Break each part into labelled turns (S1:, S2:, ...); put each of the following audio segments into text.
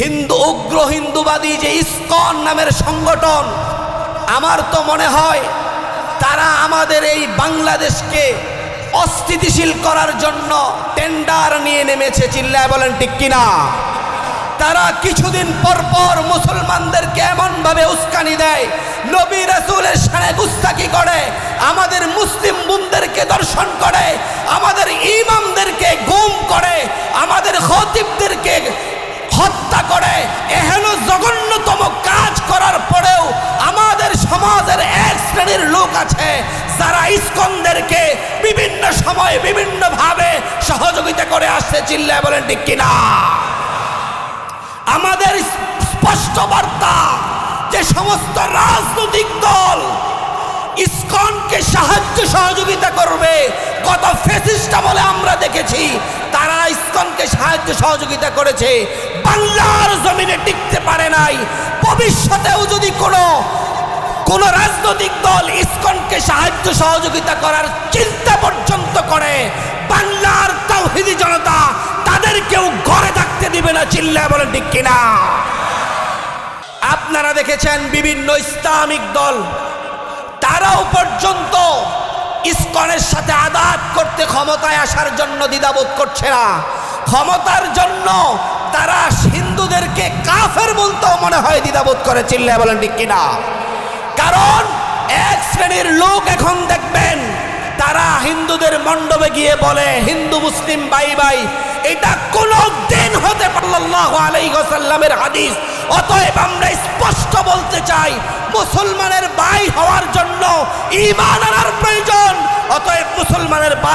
S1: হিন্দু, উগ্র, হিন্দুবাদী যে ইস্কন নামের সংগঠন, আমার তো মনে হয় তারা আমাদের এই বাংলাদেশকে অস্থিতিশীল করার জন্য টেন্ডার নিয়ে নেমেছে, চিল্লায় বলেন ঠিক কিনা? তারা কিছুদিন পর পর মুসলমানদেরকে এমনভাবে উস্কানি দেয়, নবী রাসূলের সানে গুস্তাকি করে, আমাদের মুসলিম বোনদেরকে দর্শন করে, আমাদের ইমামদেরকে গুম করে, আমাদের খতিবদেরকে হত্যা করে, এহেন জঘন্যতম কাজ করার পরেও আমাদের সমাজের এক শ্রেণির লোক আছে যারা ইস্কনদেরকে বিভিন্ন সময়ে বিভিন্নভাবে সহযোগিতা করে আসছে। চিল্লায় বলেন, ঠিক কিনা? আমাদের স্পষ্ট বার্তা যে সমস্ত রাজনৈতিক দল ইস্কনকে সাহায্য সহযোগিতা করবে কত ফেসিস্টা বলে আমরা দেখেছি সাহায্য সহযোগিতা করেছে। বাংলার জমিনে টিকতে পারে নাই। ভবিষ্যতেও যদি কোনো, কোন রাজনৈতিক দল ইসকনকে সাহায্য সহযোগিতা করার চিন্তা পর্যন্ত করে, বাংলার তাওহিদি জনতা তাদের কেউ ঘরে থাকতে দিবে না, চিল্লায় বলেন ঠিক কিনা। আপনারা দেখেছেন বিভিন্ন ইসলামিক দল, তারাও পর্যন্ত ইসকনের সাথে আদাত করতে ক্ষমতায় আসার জন্য দ্বিধাবোধ করছে না। ক্ষমতার জন্য তারা হিন্দুদেরকে কাফের বলতেও মনে হয় দ্বিধাবোধ করে, চিল্লায় বলেন ঠিক কিনা? কারণ এক শ্রেণির লোক এখন দেখবেন, তারা হিন্দুদের মণ্ডপে গিয়ে বলে, হিন্দু, মুসলিম, বাই বাই। এটা কোনো দিন হতে পারল্লাহ আলাইসাল্লামের হাদিস। অতএব আমরা স্পষ্ট বলতে চাই, মুসলমানের বাই হওয়ার জন্য ইমান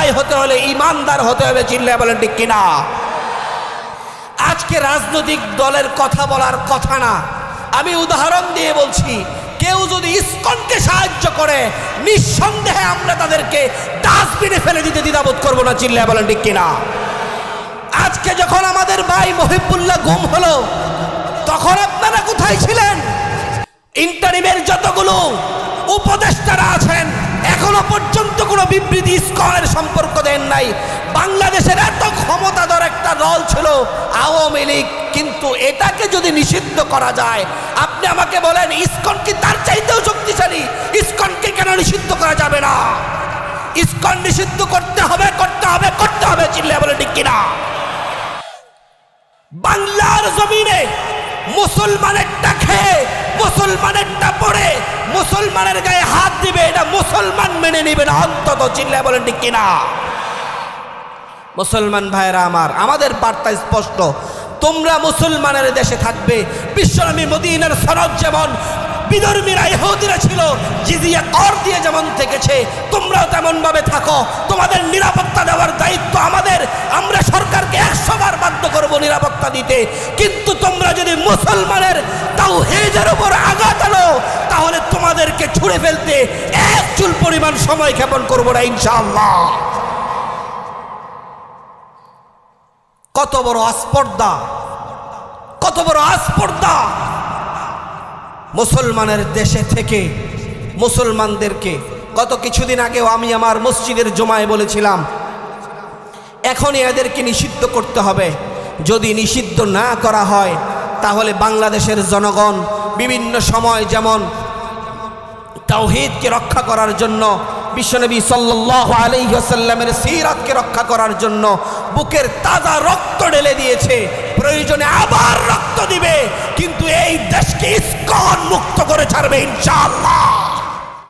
S1: মুসলমানের হতে হলে ইমানদার হতে হবে চিল্লা বলেন, ঠিক কিনা? আজকে রাজনৈতিক দলের কথা বলার কথা না। আমি উদাহরণ দিয়ে বলছি, কেউ যদি ইস্কনকে সাহায্য করে, নিঃসন্দেহে আমরা তাদেরকে ডাস্টবিনে ফেলে দিতে দ্বিধাবোধ করব না চিল্লা বলেন, ঠিক কিনা? আজকে যখন আমাদের ভাই মহিবুল্লাহ গুম হলো, তখন আপনারা কোথায় ছিলেন? ইন্টারিমের যতগুলো উপদেষ্টারা আছেন এখনও পর্যন্ত কোনো বিবৃতি ইস্কনের সম্পর্ক দেন নাই। বাংলাদেশের এত ক্ষমতাধর একটা দল ছিল আওয়ামী লীগ, কিন্তু এটাকে যদি নিষিদ্ধ করা যায়, আপনি আমাকে বলেন, ইস্কন কি তার চাইতেও শক্তিশালী? ইস্কনকে কেন নিষিদ্ধ করা যাবে না? ইস্কন নিষিদ্ধ করতে হবে করতে হবে করতে হবে চিল্লে বলে ঠিক কিনা? বাংলার জমিনে মুসলমানেরটা খেয়ে, মুসলমানেরটা পড়ে, মুসলমানের গায়ে মেনে নিবে না অন্তত চিল্লায় বলেন, ঠিক কিনা? মুসলমান ভাইরা আমার, আমাদের বার্তা স্পষ্ট। তোমরা মুসলমানের দেশে থাকবে বিশ্বনবী মদিনার সনদ যেমন বিধর্মীরা ইহুদিরা ছিল। জিজিয়া কর দিয়ে যেমন থেকেছে, তোমরাও তেমন ভাবে থাকো। তোমাদের নিরাপত্তা দেওয়ার দায়িত্ব আমাদের। আমরা সরকারকে একশো বার বাধ্য করব নিরাপত্তা দিতে। কিন্তু তোমরা যদি মুসলমানের তাও হেজের উপর আঘাত আনো, তাহলে তোমাদেরকে ছুঁড়ে ফেলতে এক চুল পরিমাণ সময় ক্ষেপণ করব না, ইনশাআল্লাহ। কত বড় আস্পর্ধা, কত বড় আস্পর্ধা। মুসলমানের দেশে থেকে মুসলমানদেরকে, গত কিছুদিন আগেও আমি আমার মসজিদের জমায় বলেছিলাম, এখনই এদেরকে নিষিদ্ধ করতে হবে। যদি নিষিদ্ধ না করা হয়, তাহলে বাংলাদেশের জনগণ বিভিন্ন সময় যেমন তাওহিদকে রক্ষা করার জন্য, বিশ্বনবী সাল্লাহ আলাইসাল্লামের সিরাতকে রক্ষা করার জন্য বুকের তাজা রক্ত ঢেলে দিয়েছে প্রয়োজনে আবার রক্ত দিবে। কিন্তু এই দেশকে ইস্কন মুক্ত করে ছাড়বে ইনশাআল্লাহ।